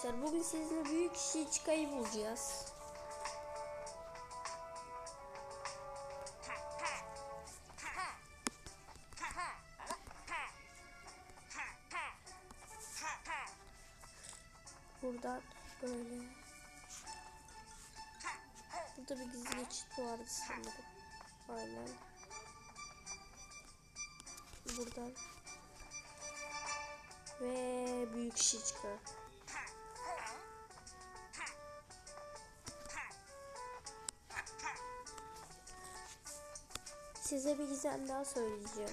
arkadaşlar. Bugün sizinle büyük kişi çıkayı bulacağız. Buradan böyle. Burada bir gizli geçit vardı sanırım. Aynen. Buradan. Ve büyük kişi Size bir gizem daha söyleyeceğim.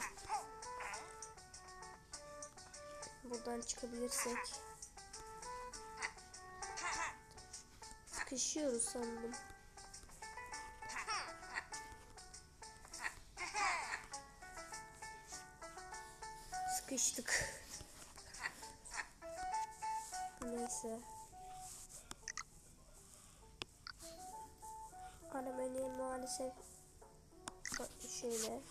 Buradan çıkabilirsek. Sıkışıyoruz sandım. Sıkıştık. Neyse. Anemenye maalesef şöyle.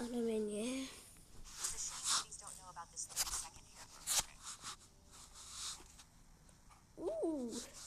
Anemenye. The Shinobi's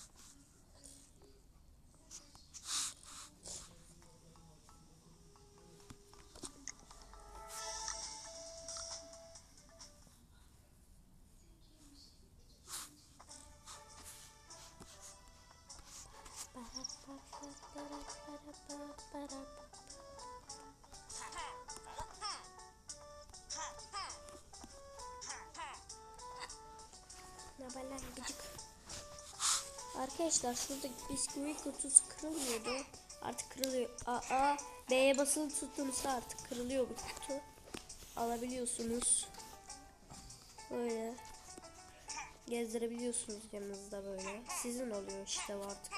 Arkadaşlar şurada bisküvi kutusu kırılmıyordu. Artık kırılıyor. Aa, B'ye basılı tuttuğunuzda artık kırılıyor bu kutu. Alabiliyorsunuz. Böyle. Gezdirebiliyorsunuz yanınızda böyle. Sizin oluyor işte artık.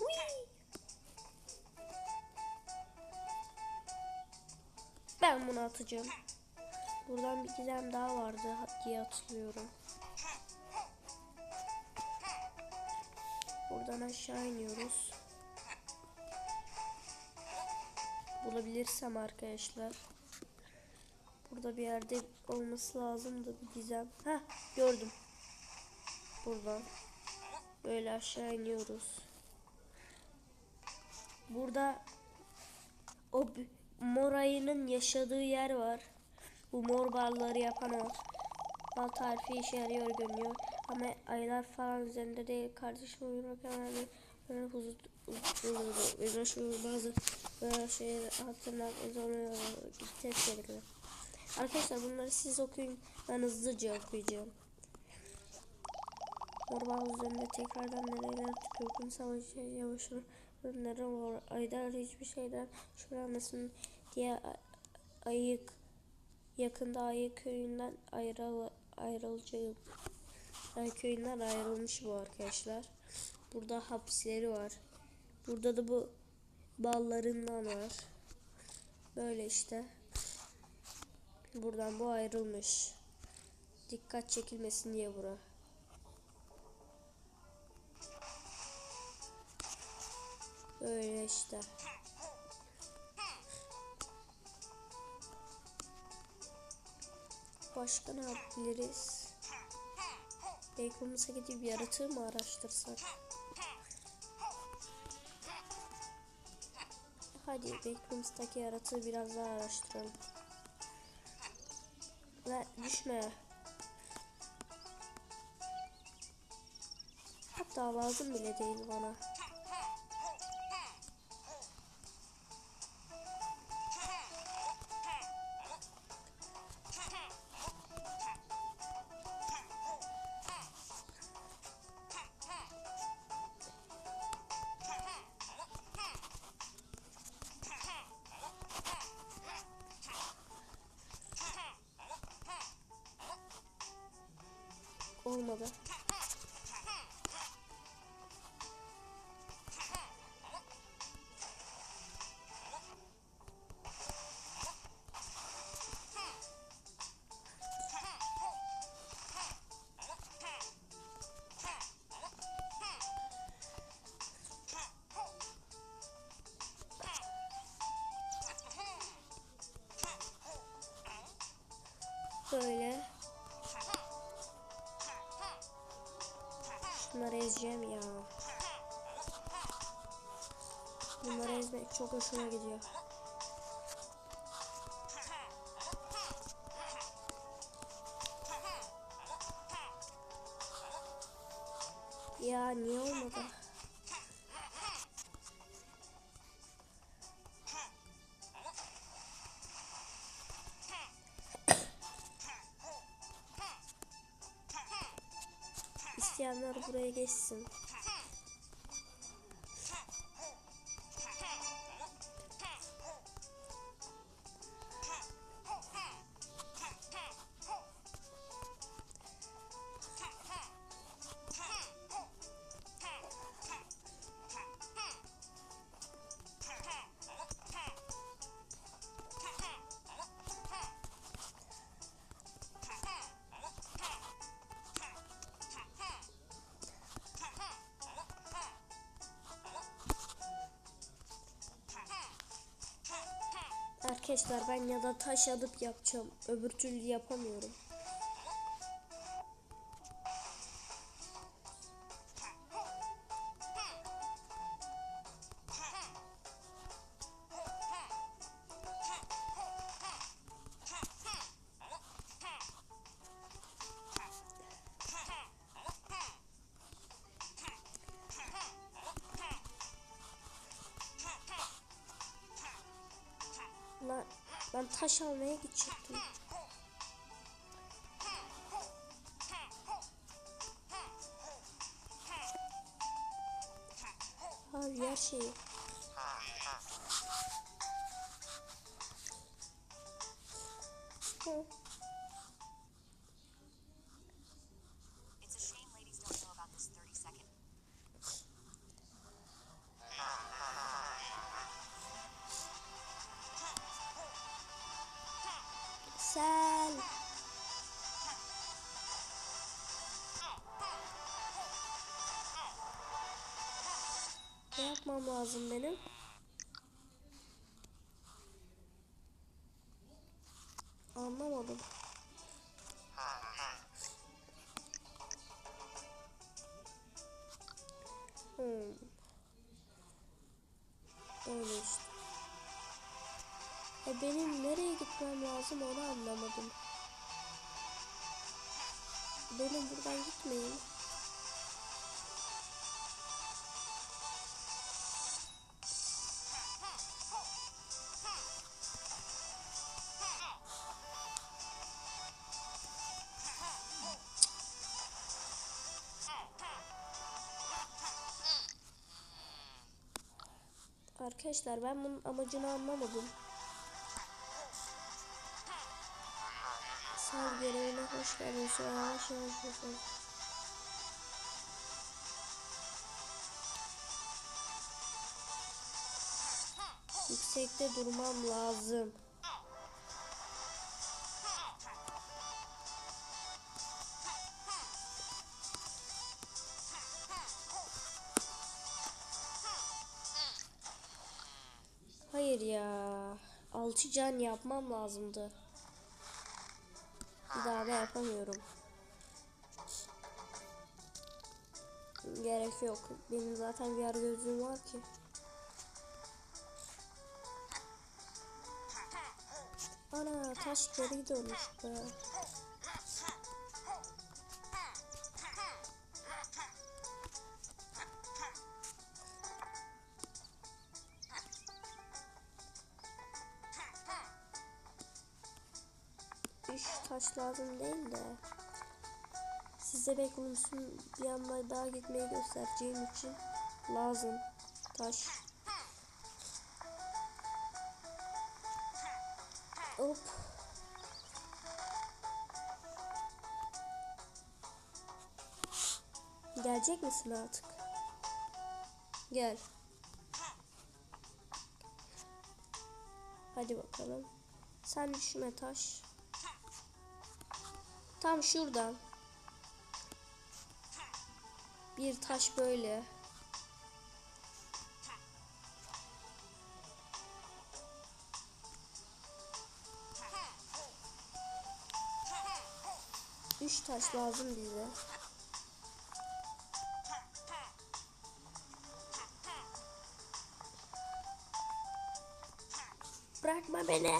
bu. Ben bunu atacağım. Buradan bir gizem daha vardı diye hatırlıyorum. Buradan aşağı iniyoruz. Bulabilirsem arkadaşlar. Burada bir yerde olması lazım da bir gizem. Ha gördüm. Buradan. Böyle aşağı iniyoruz. Burada o mor ayının yaşadığı yer var. Bu mor balları yapan o. Bal tarifi işe yarıyor görünüyor. Ama aylar falan üzerinde değil. Kardeşim uyumak hemen böyle huzur huzur şu bazı böyle şeyleri hatırlamak zorunda test gerekli. Arkadaşlar bunları siz okuyun. Ben hızlıca okuyacağım. Mor bal üzerinde tekrardan çıkıyor. Kum savaşı yavaşını nere var. Aylar hiçbir şeyden şüphelenmesin diye ayık yakında Ayı köyünden ayrıl ayrılacağım. Ayı köyünden ayrılmış bu arkadaşlar. Burada hapisleri var. Burada da bu ballarından var. Böyle işte. Buradan bu ayrılmış. Dikkat çekilmesin diye bura. Böyle işte. Başka ne yapabiliriz? Backrooms'a gidip yaratığı mı araştırsak? Hadi Backrooms'taki yaratığı biraz daha araştıralım. Ve düşme. Hatta lazım bile değil bana. Olmadı. Böyle. Şunları ezeceğim ya. Bunları ezmek çok hoşuma gidiyor. İsteyenler buraya geçsin. Arkadaşlar ben ya da taş alıp yapacağım. Öbür türlü yapamıyorum. Ben taş almaya gidecektim. Abi her şeyi. Yapmam lazım benim? Anlamadım. Hmm. Öyle işte. E benim nereye gitmem lazım onu anlamadım. Benim buradan gitmeyeyim. Arkadaşlar ben bunun amacını anlamadım. Sal görevine hoş geldin. Yavaş yavaş yapalım. Yüksekte durmam lazım. 6 can yapmam lazımdı. Bir daha da yapamıyorum. Gerek yok. Benim zaten VR gözlüğüm var ki. Ana taş geri dönmüş. Lazım değil de. Size Beckham'ın bir yanına daha gitmeyi göstereceğim için lazım taş. Hop. Gelecek misin artık? Gel. Hadi bakalım. Sen düşme taş. Tam şuradan. Bir taş böyle. Üç taş lazım bize. Bırakma beni.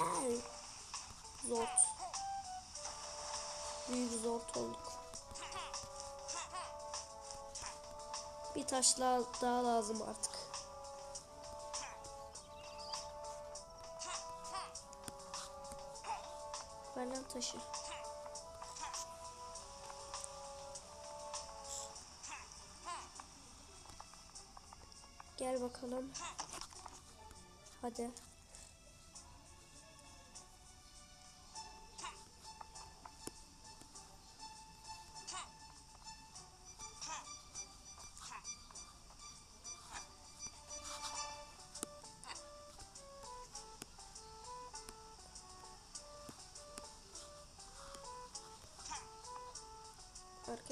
Olduk. Bir taş daha lazım artık. Lan taşı. Gel bakalım. Hadi.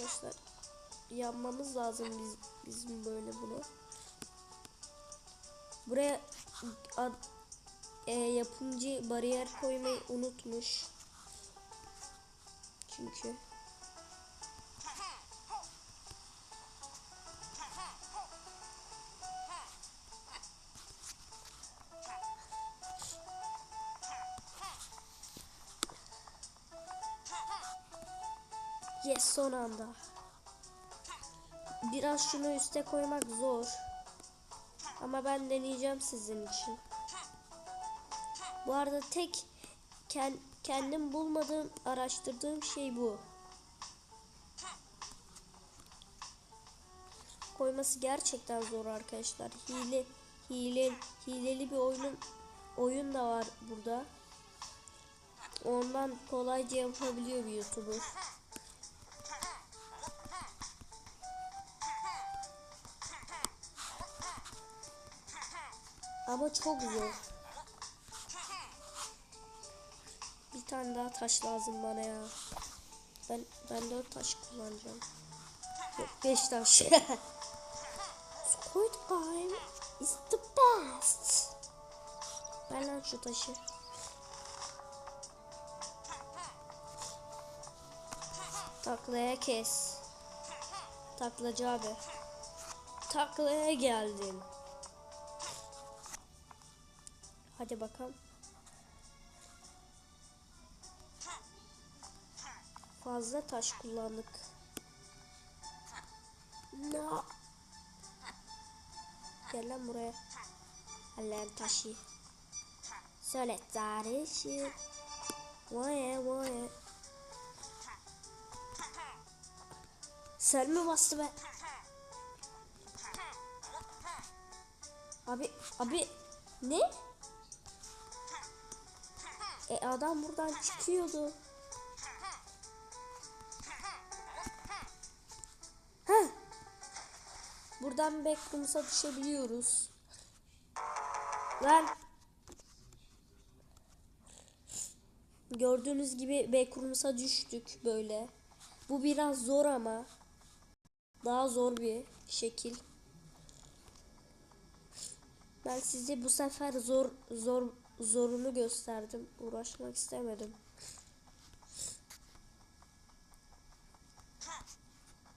Arkadaşlar yanmamız lazım biz bizim böyle bunu. Buraya ad- e, yapımcı bariyer koymayı unutmuş. Çünkü Yes son anda. Biraz şunu üste koymak zor. Ama ben deneyeceğim sizin için. Bu arada tek ken- kendim bulmadığım, araştırdığım şey bu. Koyması gerçekten zor arkadaşlar. Hile, hile, hileli bir oyunun oyun da var burada. Ondan kolayca yapabiliyor bir YouTuber. Ama çok zor. Bir tane daha taş lazım bana ya. Ben ben dört taş kullanacağım. Yok beş taş. Squid Game is the best. Ver lan şu taşı. Taklaya kes. Taklacı abi. Taklaya geldim. Hadi bakalım. Fazla taş kullandık. No. Gel lan buraya. Allah'ın taşı. Söyle tarışı. Vay vay. Sen mi bastı be? Abi abi ne? E adam buradan çıkıyordu. Heh. Buradan backrooms'a düşebiliyoruz. Lan. Gördüğünüz gibi backrooms'a düştük böyle. Bu biraz zor ama. Daha zor bir şekil. Ben size bu sefer zor zor zorunu gösterdim. Uğraşmak istemedim.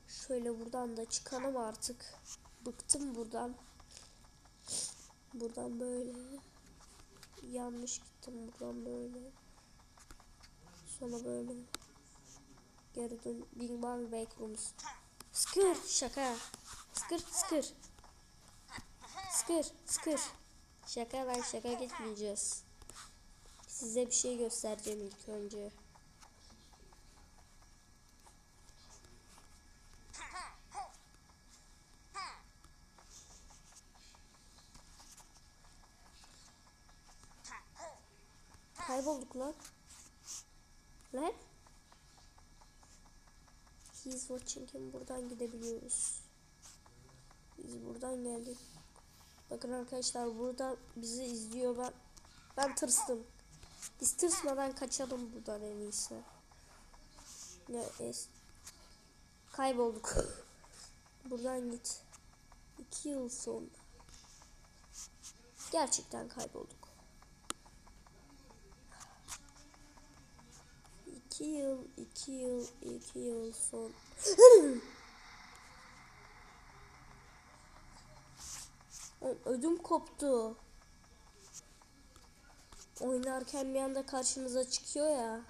Şöyle buradan da çıkalım artık. Bıktım buradan. Buradan böyle. Yanlış gittim buradan böyle. Sonra böyle. Geri dön. Big Bang Backrooms. Skır şaka. Skır skır. Skır skır. Şaka ben şaka gitmeyeceğiz. Size bir şey göstereceğim ilk önce. Kaybolduk lan. Lan? He's watching him. Buradan gidebiliyoruz. Biz buradan geldik. Bakın arkadaşlar burada bizi izliyor. Ben ben tırstım. Biz tırsmadan kaçalım buradan en iyisi. Ne es kaybolduk. buradan git. İki yıl sonra. Gerçekten kaybolduk. İki yıl, iki yıl, iki yıl son. Ödüm koptu. oynarken bir anda karşınıza çıkıyor ya.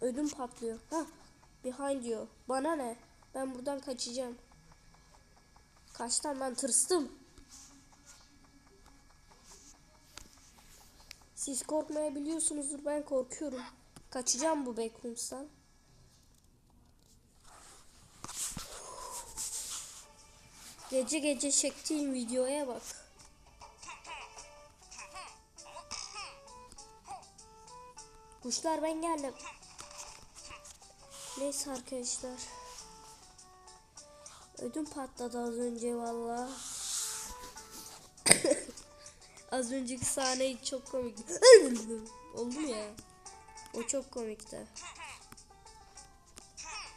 Ödüm patlıyor. Hah behind diyor. Bana ne? Ben buradan kaçacağım. Kaçtan ben tırstım. Siz korkmayabiliyorsunuzdur ben korkuyorum. Kaçacağım bu backrooms'tan. Gece gece çektiğim videoya bak. Kuşlar ben geldim. Neyse arkadaşlar. Ödüm patladı az önce valla. az önceki sahne çok komikti. Oldu ya? O çok komikti.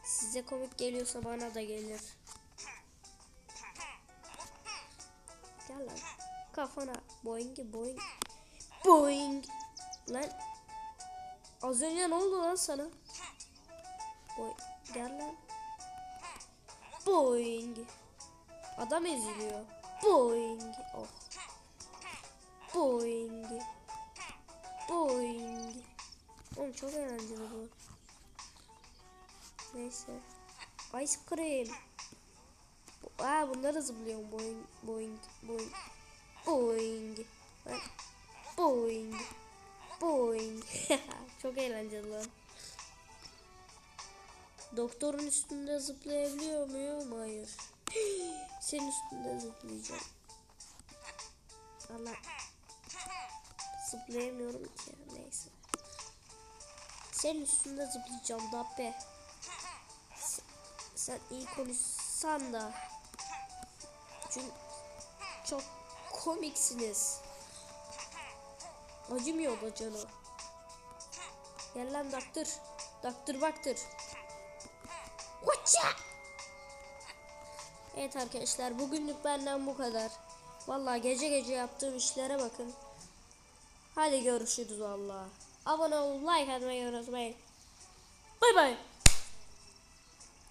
Size komik geliyorsa bana da gelir. Lan. Kafana. Boing boing. Boing. Lan. Az önce ne oldu lan sana? Boy. Gel lan. Boing. Adam eziliyor. Boing. Oh. Boing. Boing. Oğlum çok eğlenceli bu. Neyse. Ice cream. Aa bunları zıplıyorum. Boing. Boing. Boing. Boing. Boing. Boing. çok eğlenceli. Doktorun üstünde zıplayabiliyor muyum? Hayır. Senin üstünde zıplayacağım. Allah. Zıplayamıyorum ki. Neyse. Senin üstünde zıplayacağım Dabbe. Sen iyi konuşsan da. Çünkü çok komiksiniz. Acımıyor da canı. Gel lan doktor. Doktor baktır. Watcha! Evet arkadaşlar bugünlük benden bu kadar. Vallahi gece gece yaptığım işlere bakın. Hadi görüşürüz valla. Abone ol, like atmayı unutmayın. Bay bay.